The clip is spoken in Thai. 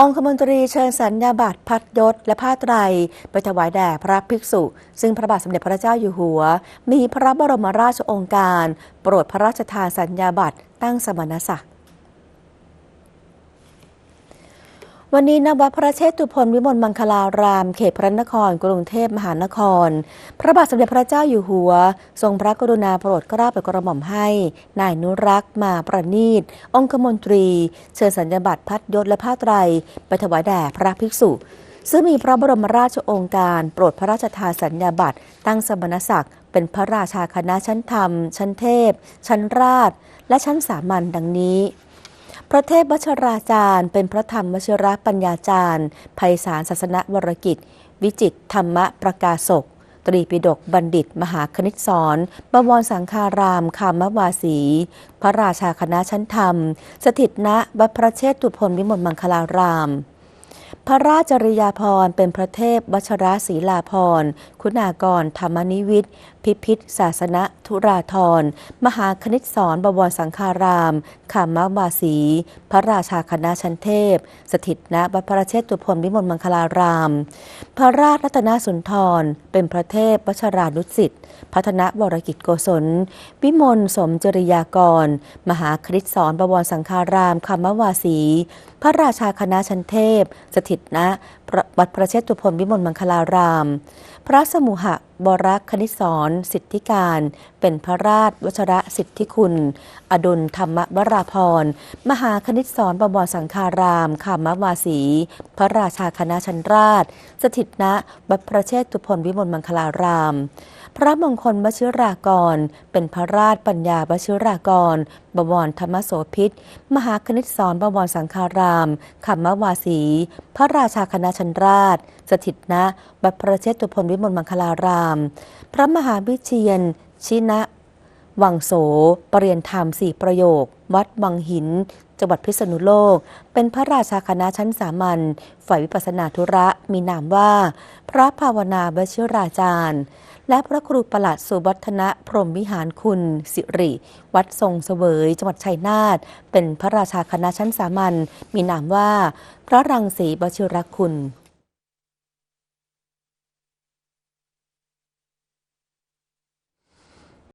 องคมนตรีเชิญสัญญาบัตรพัดยศและผ้าไตร ไปถวายแด่พระภิกษุ ซึ่งพระบาทสมเด็จพระเจ้าอยู่หัว มีพระบรมราชโองการ โปรดพระราชทานสัญญาบัตรตั้งสมณศักดิ์ วันนี้ณวัดพระเชตุพนวิมลมังคลาราม เขตพระนคร กรุงเทพมหานคร พระบาทสมเด็จพระเจ้าอยู่หัว ทรงพระกรุณาโปรดเกล้าโปรดกระหม่อมให้ นายนุรักษ์มาประนีต องคมนตรี เชิญสัญญาบัตรพัดยศและผ้าไตร ไปถวายแด่พระภิกษุ ซึ่งมีพระบรมราชโองการ โปรดพระราชทานสัญญาบัตรตั้งสมณศักดิ์เป็นพระราชาคณะชั้นธรรม ชั้นเทพ ชั้นราช และชั้นสามัญดังนี้ พระเทพวชราจารย์ เป็นพระธรรมวชิรปัญญาจารย์ไพศาลศาสนวรกิจ วิจิตรธรรมประกาศก ตรีปิฎกบัณฑิต มหาคณิตสอนบวรสังฆารามคามวาสี พระราชาคณะชั้นธรรม สถิตณวัดพระเชตุพนวิมลมังคลาราม พระราชริยาภรณ์เป็นพระเทพวชรศรีลาภรณ์คุณากร ธรรมนิวิทย์พิพิธศาสนธุราธร มหาคณิตสอนบวรสังฆารามขามวาสี พระราชาคณะชั้นเทพ สถิตณวัพระเชตุพนวิมลมังคลาราม พระราชรัตนสุนทร เป็นพระเทพวชรานุสิทธิ์พัฒนวรกิจโกศล วิมลสมจริยากร มหาคริสสอนบวรสังฆารามคำวาสี พระราชาคณะชั้นเทพสถิตณวัดพระเชตุพนวิมลมังคลาราม พระสมุหะบรักคณิสรสิทธิการ เป็นพระราชวชระสิทธิคุณ อดุลธรรมวราพร มหาคณิสอนบวรสังฆารามขามวาสี พระราชาคณะชันราช สถิตณวัพระเชตุพนวิมลมังคลาราม พระมงคลวชิรากร เป็นพระราชปัญญาวชิรากร บวรธรรมโสพิษ มหาคณิตสอนบวรสังฆารามขมวาสี พระราชาคณะชันราช สถิตณบัพระเชตุพนวิมลมังคลาราม พระมหาวิเชียน ชินะ วังโสปรริยนธรรมสี่ประโยค วัดวังหิน จังหวัดพิษณุโลก เป็นพระราชาคณะชั้นสามัญฝ่ายวิปัสสนาธุระมีนามว่า พระภาวนาวชิราจารย์ และพระครูประหลัดสุวัฒนะพรหมวิหารคุณ สิริ วัดทรงเสวย จังหวัดชัยนาทเป็นพระราชาคณะชั้นสามัญมีนามว่า พระรังสีวชิรคุณ